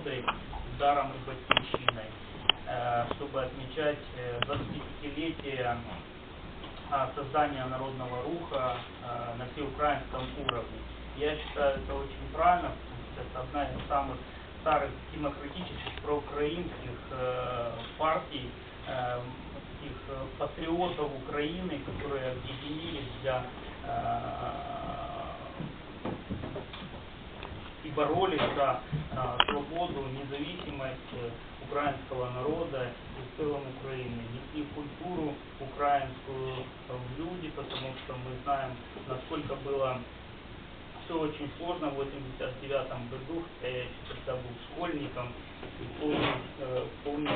свободой, даром и батьківщиной, э, чтобы отмечать э, 25-летие а, создания народного руха а, на всеукраинском уровне. Я считаю это очень правильно, это одна из самых старых демократических проукраинских э, партий, э, таких э, патриотов Украины, которые объединились для и боролись за свободу, независимость украинского народа и в целом Украины. Несли культуру украинскую в люди, потому что мы знаем, насколько было все очень сложно в 89 году, я тогда был школьником, и помню, э, помню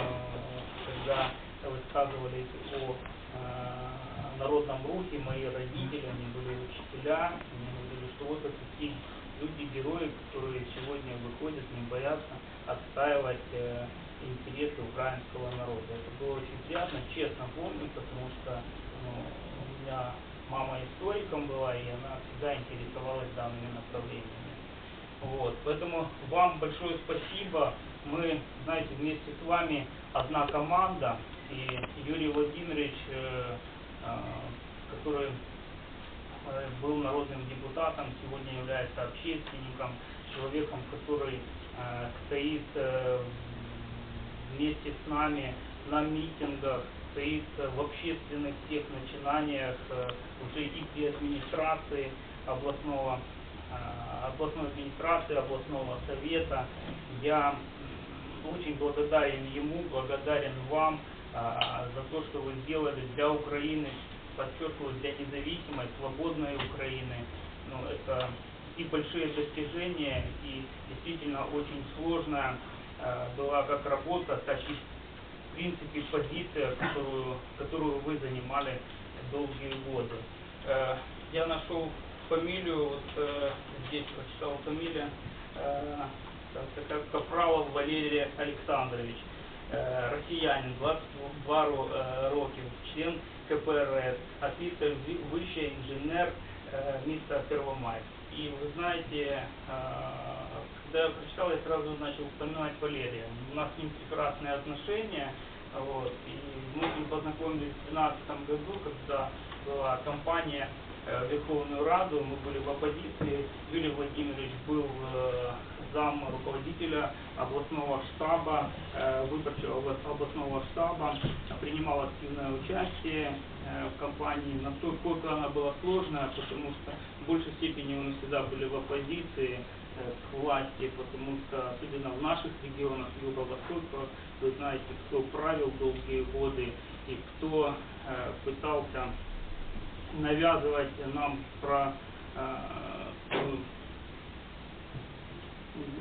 когда высказывались о э, народном рухе, мои родители, они были учителя, они говорили, что вот это такие люди-герои, которые сегодня выходят, не боятся отстаивать э, интересы украинского народа. Это было очень приятно, честно помню, потому что ну, у меня мама историком была, и она всегда интересовалась данными направлениями. Вот. Поэтому вам большое спасибо. Мы, знаете, вместе с вами одна команда, и Юрий Владимирович, э, э, который был народным депутатом, сегодня является общественником, человеком, который стоит вместе с нами на митингах, стоит в общественных всех начинаниях уже и при администрации областного, областной администрации, областного совета. Я очень благодарен ему, благодарен вам за то, что вы сделали для Украины, подчеркиваю, для независимой, свободной Украины. Ну, это и большие достижения, и действительно очень сложная э, была как работа, так и в принципе позиция, которую, которую вы занимали долгие годы. Э, я нашел фамилию, вот э, здесь прочитал фамилия, э, такая Капралов Валерий Александрович. Е, росіянин, 22 е, років, член КПРС, освіта высший инженер е, міста Первомайск. И вы знаете, когда я прочитал, я сразу начал вспоминать Валерия. У нас с ним прекрасные отношения. Вот, и мы с ним познакомились в 2012 году, когда была компания в Верховную Раду, мы были в оппозиции. Юрий Владимирович был зам руководителя областного штаба, э, выборчего областного штаба, принимал активное участие э, в кампании. Насколько она была сложная, потому что в большей степени мы всегда были в оппозиции э, к власти, потому что, особенно в наших регионах Юго-Востока, вы знаете, кто правил долгие годы и кто пытался навязывать нам про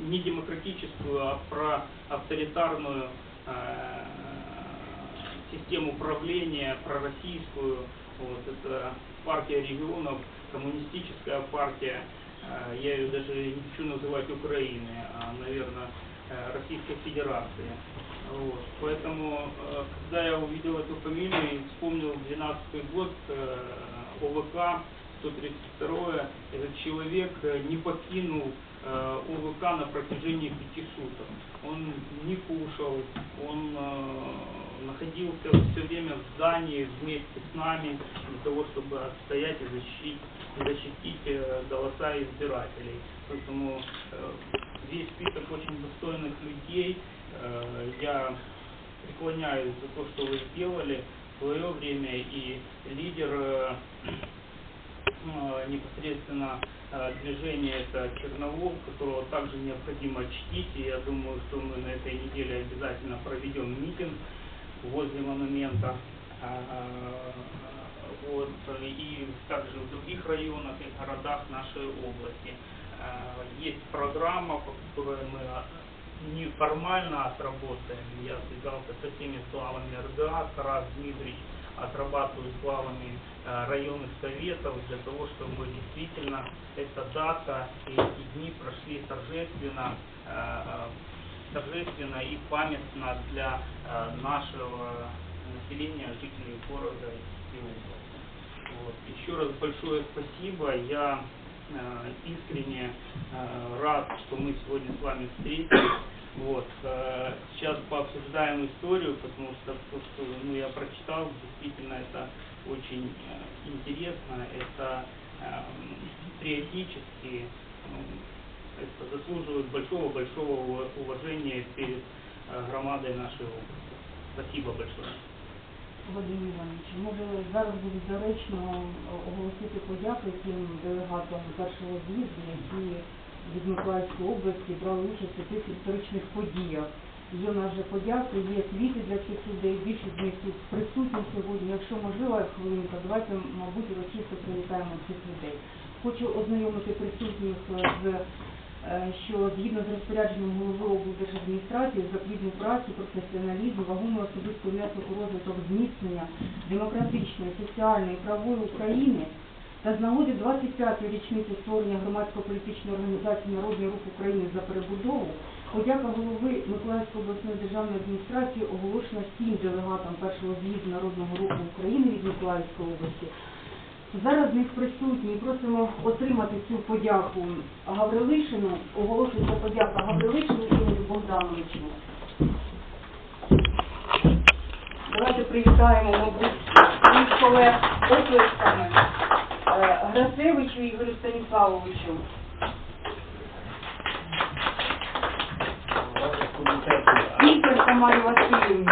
не демократическую, а про авторитарную э, систему управления, пророссийскую. Вот, это партия регионов, коммунистическая партия. Э, я ее даже не хочу называть Украиной, а, наверное, э, Российской Федерации. Вот. Поэтому, э, когда я увидел эту фамилию и вспомнил 12 год э, ОВК, 132 этот человек э, не покинул э, ОВК на протяжении пяти суток. Он не кушал, он э, находился все время в здании вместе с нами для того, чтобы отстоять и защитить, защитить голоса избирателей. Поэтому весь список очень достойных людей. Я преклоняюсь за то, что вы сделали в свое время, и лидер непосредственно э, движение это Черновол, которого также необходимо чтить. И я думаю, что мы на этой неделе обязательно проведем митинг возле монумента. Э, вот, и также в других районах и городах нашей области. Есть программа, по которой мы неформально отработаем. Я связался со всеми главами РДА, Тарас Дмитриевич отрабатывают главами э, районных советов для того, чтобы действительно эта дата и эти дни прошли торжественно, э, торжественно и памятно для э, нашего населения, жителей города и области. Вот. Еще раз большое спасибо. Я искренне рад, что мы сегодня с вами встретились. Вот. э, Сейчас пообсуждаем историю, потому что то, что ну, я прочитал, действительно это очень э, интересно, это патриотически, это заслуживает большого-большого ува- уважения перед э, громадой нашей области. Спасибо большое. Вадим Іванович, може зараз буде доречно оголосити подяки тим делегатам першого з'їзду, які від Миколаївської області брали участь у цих історичних подіях. Є в подяки, є квіти для цих людей, більшість з них тут присутні сьогодні. Якщо можливо, хвилинка, давайте, мабуть, урочисто привітаємо цих людей. Хочу ознайомити присутніх з що згідно з розпорядженням голови облдержадміністрації за плідну працю, професіоналізм, вагомий особистий внесок у розвиток зміцнення демократичної, соціальної, правової України та з нагоди 25-ї річниці створення громадсько-політичної організації Народний рух України за перебудову, подяка голови Миколаївської обласної державної адміністрації оголошена всім делегатам першого з'їзду Народного руху України від Миколаївської області. Зараз з них присутні просимо отримати цю подяку Гаврилишину. Оголошується подяка Гаврилишину Ігорю Богдановичу. Давайте привітаємо, мабуть, колег оплесками Е, Грацевичу Ігорю Станіславовичу. Ігор Тамарі Васильівні.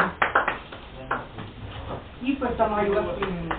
Ігор Тамарі Васильівні.